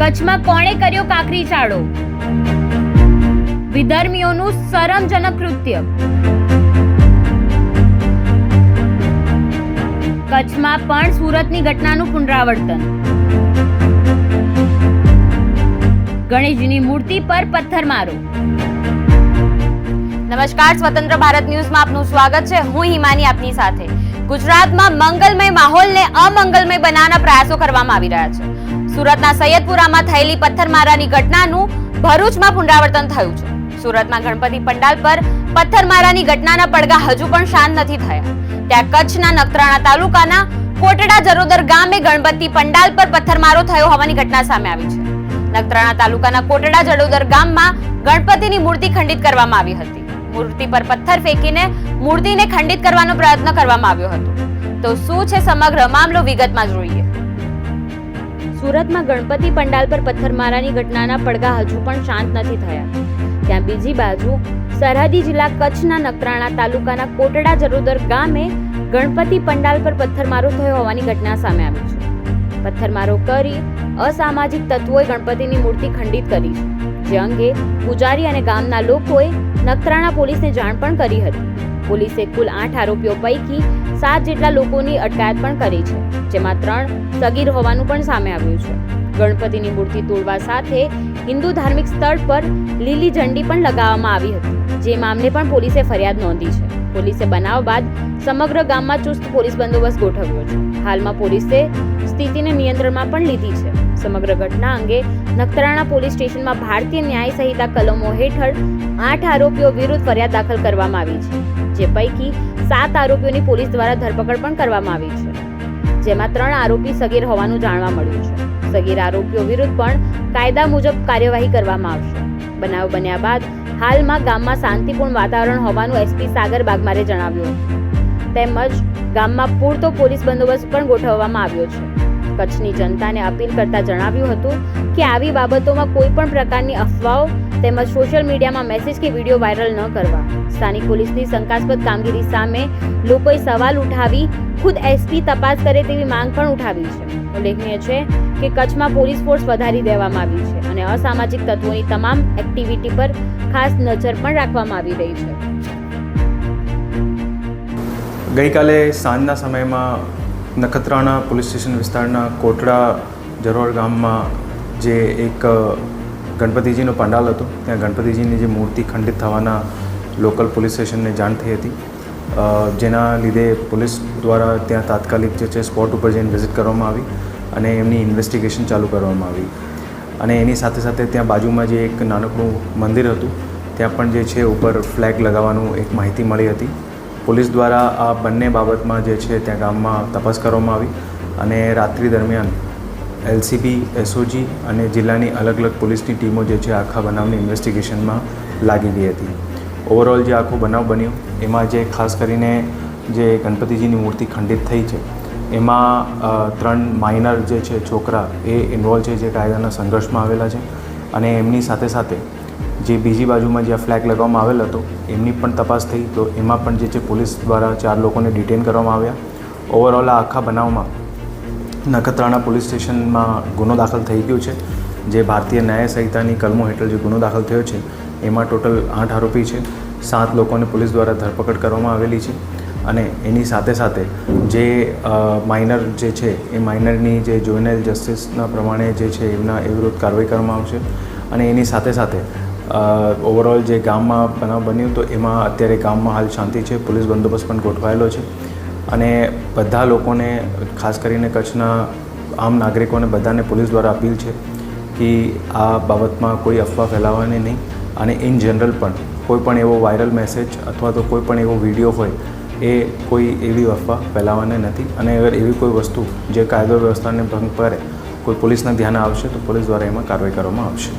કચ્છમાં કોણે કર્યો કાકરી ચાળો? વિધર્મીઓનું શરમજનક કૃત્ય. કચ્છમાં પણ સુરતની ઘટનાનું પુનરાવર્તન. ગણેશજીની મૂર્તિ પર પથ્થરમારો નમસ્કાર, સ્વતંત્ર ભારત ન્યૂઝમાં આપનું સ્વાગત છે. હું હિમાની આપની સાથે. ગુજરાતમાં મંગલમય માહોલને અમંગલમય બનાવવાના પ્રયાસો કરવામાં આવી રહ્યા છે. સુરતના સૈયદપુરામાં થયેલી પથ્થરમારાની ઘટનાનું ભરૂચમાં પુનરાવર્તન થયું છે. સુરતમાં ગણપતિ પંડાલ પર પથ્થરમારાની ઘટનાના પડઘા હજુ પણ શાંત નથી થયા. ત્યાં કચ્છના નખત્રાણા તાલુકાના કોટડા જરોદર ગામે ગણપતિ પંડાલ પર પથ્થરમારો થયો હોવાની ઘટના સામે આવી છે. નખત્રાણા તાલુકાના કોટડા જડોદર ગામમાં ગણપતિની મૂર્તિ ખંડિત કરવામાં આવી હતી. મૂર્તિ પર પથ્થર ફેંકીને મૂર્તિને ખંડિત કરવાનો પ્રયત્ન કરવામાં આવ્યો હતો. તો શું છે સમગ્ર મામલો વિગતમાં જોઈએ. સુરતમાં ગણપતિ પંડાલ પર પથ્થરમારાની ઘટનાના પડઘા હજુ પણ શાંત નથી થયા. ત્યાં બીજી બાજુ સરહદી જિલ્લા કચ્છના નકરાણા તાલુકાના કોટડા જરોદર ગામે ગણપતિ પંડાલ પર પથ્થરમારો થયો હોવાની ઘટના સામે આવી છે. પથ્થરમારો કરી અસામાજિક તત્વોએ ગણપતિની મૂર્તિ ખંડિત કરી છે, જે અંગે પૂજારી અને ગામના લોકોએ નખત્રાણા પોલીસને જાણ પણ કરી હતી. પોલીસે કુલ આઠ આરોપીઓ પૈકી સાત જેટલા લોકોની અટકાયત પણ કરી છે. જેમાં ત્રણ સગીર હોવાનું પણ સામે આવ્યું છે. ગણપતિની મૂર્તિ તોડવા સાથે હિન્દુ ધાર્મિક સ્થળ પર લીલી ઝંડી પણ લગાવવામાં આવી હતી, જે મામલે પણ પોલીસે ફરિયાદ નોંધી છે. પોલીસે બનાવ બાદ સમગ્ર ગામમાં ચુસ્ત પોલીસ બંદોબસ્ત ગોઠવ્યો છે. હાલમાં પોલીસે સ્થિતિને નિયંત્રણમાં પણ લીધી છે. સમગ્ર ઘટના અંગે નખત્રાણા પોલીસ સ્ટેશનમાં ભારતીય ન્યાય સંહિતા કલમો હેઠળ આઠ આરોપીઓ વિરુદ્ધ ફરિયાદ દાખલ કરવામાં આવી છે, જે પૈકી સાત આરોપીઓની પોલીસ દ્વારા ધરપકડ પણ કરવામાં આવી છે. જેમાં ત્રણ આરોપી સગીર હોવાનું જાણવા મળ્યું છે. સગીર આરોપીઓ વિરુદ્ધ પણ કાયદા મુજબ કાર્યવાહી કરવામાં આવશે. બનાવ બન્યા બાદ હાલમાં ગામમાં શાંતિપૂર્ણ વાતાવરણ હોવાનું એસપી સાગર બાગમારે જણાવ્યું તેમજ ગામમાં પૂરતો પોલીસ બંદોબસ્ત પણ ગોઠવવામાં આવ્યો છે. કચ્છની જનતાને અપીલ કરતા જણાવ્યું હતું કે આવી બાબતોમાં કોઈ પણ પ્રકારની અફવાઓ તેમજ સોશિયલ મીડિયામાં મેસેજ કે વીડિયો વાયરલ ન કરવા. સ્થાનિક પોલીસની શંકાસ્પદ કામગીરી સામે લોકોએ સવાલ ઉઠાવી ખુદ એસપી તપાસ કરે તેવી માંગ પણ ઉઠાવી છે. ઉલ્લેખનીય છે કે કચ્છમાં પોલીસ ફોર્સ વધારી દેવામાં આવી છે અને અસામાજિક તત્વોની તમામ એક્ટિવિટી પર ખાસ નજર પણ રાખવામાં આવી રહી છે. ગઈકાલે સાંજના સમયમાં નખત્રાણા પોલીસ સ્ટેશન વિસ્તારના કોટડા જરોર ગામમાં જે એક ગણપતિજીનો પંડાલ હતો. ત્યાં ગણપતિજીની જે મૂર્તિ ખંડિત થવાના લોકલ પોલીસ સ્ટેશનને જાણ થઈ હતી. જેના લીધે પોલીસ દ્વારા ત્યાં તાત્કાલિક જે છે સ્પોટ ઉપર જઈને વિઝિટ કરવામાં આવી અને એમની ઇન્વેસ્ટિગેશન ચાલુ કરવામાં આવી. અને એની સાથે સાથે ત્યાં બાજુમાં જે એક નાનકડું મંદિર હતું, ત્યાં પણ જે છે ઉપર ફ્લેગ લગાવવાનું એક માહિતી મળી હતી. પોલીસ દ્વારા આ બંને બાબતમાં જે છે ત્યાં ગામમાં તપાસ કરવામાં આવી અને રાત્રિ દરમિયાન એલસીબી, એસઓજી અને જિલ્લાની અલગ અલગ પોલીસની ટીમો જે છે આખા બનાવની ઇન્વેસ્ટિગેશનમાં લાગી ગઈ હતી. ઓવરઓલ જે આખો બનાવ બન્યો, એમાં જે ખાસ કરીને જે ગણપતિજીની મૂર્તિ ખંડિત થઈ છે, એમાં ત્રણ માઇનર જે છે છોકરા એ ઇન્વોલ્વ છે જે કાયદાના સંઘર્ષમાં આવેલા છે અને એમની સાથે સાથે જે બીજી બાજુમાં જ્યાં ફ્લેગ લગાવવામાં આવેલ હતો, એમની પણ તપાસ થઈ તો એમાં પણ જે છે પોલીસ દ્વારા ચાર લોકોને ડિટેન કરવામાં આવ્યા. ઓવરઓલ આ આખા બનાવમાં નખત્રાણા પોલીસ સ્ટેશનમાં ગુનો દાખલ થઈ ગયો છે. જે ભારતીય ન્યાય સંહિતાની કલમો હેઠળ જે ગુનો દાખલ થયો છે, એમાં ટોટલ આઠ આરોપી છે. સાત લોકોને પોલીસ દ્વારા ધરપકડ કરવામાં આવેલી છે અને એની સાથે સાથે જે માઇનર જે છે, એ માઇનરની જે જોઇનલ જસ્ટિસના પ્રમાણે જે છે, એમના એ વિરુદ્ધ કાર્યવાહી કરવામાં આવશે. અને એની સાથે સાથે ઓવરઓલ જે ગામમાં બનાવ બન્યું તો એમાં અત્યારે ગામમાં હાલ શાંતિ છે. પોલીસ બંદોબસ્ત પણ ગોઠવાયેલો છે. અને બધા લોકોને, ખાસ કરીને કચ્છના આમ નાગરિકોને બધાને પોલીસ દ્વારા અપીલ છે કે આ બાબતમાં કોઈ અફવા ફેલાવવાની નહીં અને ઇન જનરલ પણ કોઈ પણ એવો વાયરલ મેસેજ અથવા તો કોઈ પણ એવો વીડિયો હોય એ કોઈ એવી અફવા ફેલાવવાની નથી અને અગર એવી કોઈ વસ્તુ જે કાયદો વ્યવસ્થાને ભંગ કરે, કોઈ પોલીસના ધ્યાન આવશે તો પોલીસ દ્વારા એમાં કાર્યવાહી કરવામાં આવશે.